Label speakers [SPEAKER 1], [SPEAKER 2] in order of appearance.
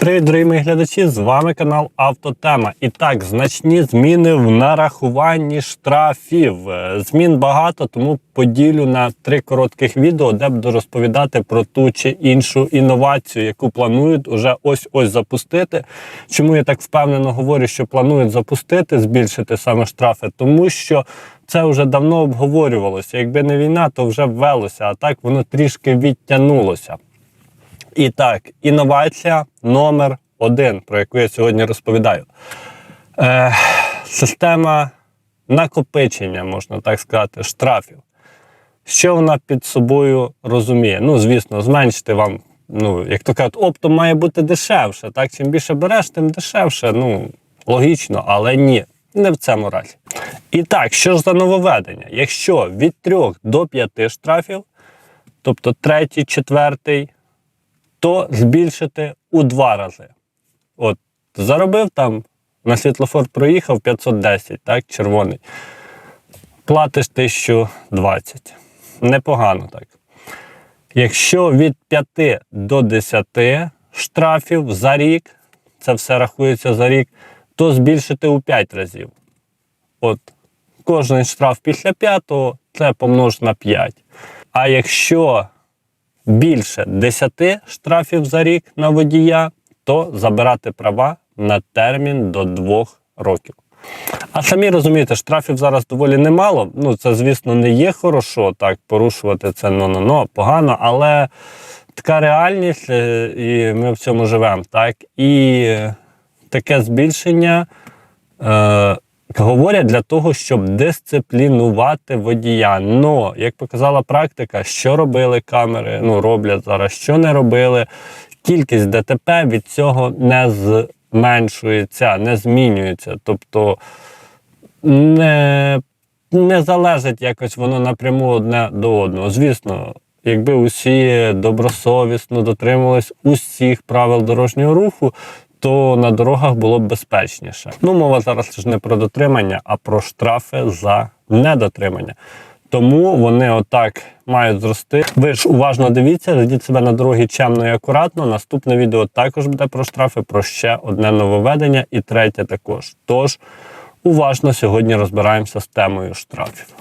[SPEAKER 1] Привіт, дорогі мої глядачі! З вами канал Автотема. І так, значні зміни в нарахуванні штрафів. Е, Змін багато, тому поділю на три коротких відео, де буду розповідати про ту чи іншу інновацію, яку планують уже ось-ось запустити. Чому я так впевнено говорю, що планують запустити, збільшити саме штрафи? Тому що це вже давно обговорювалося. Якби не війна, то вже ввелося, а так воно трішки відтягнулося. І так, інновація номер один, про яку я сьогодні розповідаю. Е, система накопичення, можна так сказати, штрафів. Що вона під собою розуміє? Ну, звісно, зменшити вам, ну, як то кажуть, оптом має бути дешевше. Так, чим більше береш, тим дешевше. Ну, логічно, але ні, не в цьому разі. І так, що ж за нововведення? Якщо від 3 до 5 штрафів, тобто третій, четвертий, то збільшити у два рази. От, заробив там, на світлофор проїхав 510, так, червоний. Платиш 1020. Непогано так. Якщо від 5 до 10 штрафів за рік, це все рахується за рік, то збільшити у 5 разів. От, кожен штраф після 5 це помнож на 5. А якщо більше 10 штрафів за рік на водія, то забирати права на термін до 2 років. А самі розумієте, штрафів зараз доволі немало. Ну, це, звісно, не є хорошо, так, порушувати це ну-ну-ну, погано, але така реальність, е, і ми в цьому живемо. Так? І таке збільшення. Е, Говорять для того, щоб дисциплінувати водія. Но, як показала практика, що робили камери, ну роблять зараз, що не робили, кількість ДТП від цього не зменшується, не змінюється. Тобто не, не залежить якось воно напряму одне до одного. Звісно, якби усі добросовісно дотримувались усіх правил дорожнього руху, то на дорогах було б безпечніше. Ну, мова зараз ж не про дотримання, а про штрафи за недотримання. Тому вони отак мають зрости. Ви ж уважно дивіться, ведіть себе на дорогі чемно і акуратно. Наступне відео також буде про штрафи, про ще одне нововведення і третє також. Тож уважно сьогодні розбираємося з темою штрафів.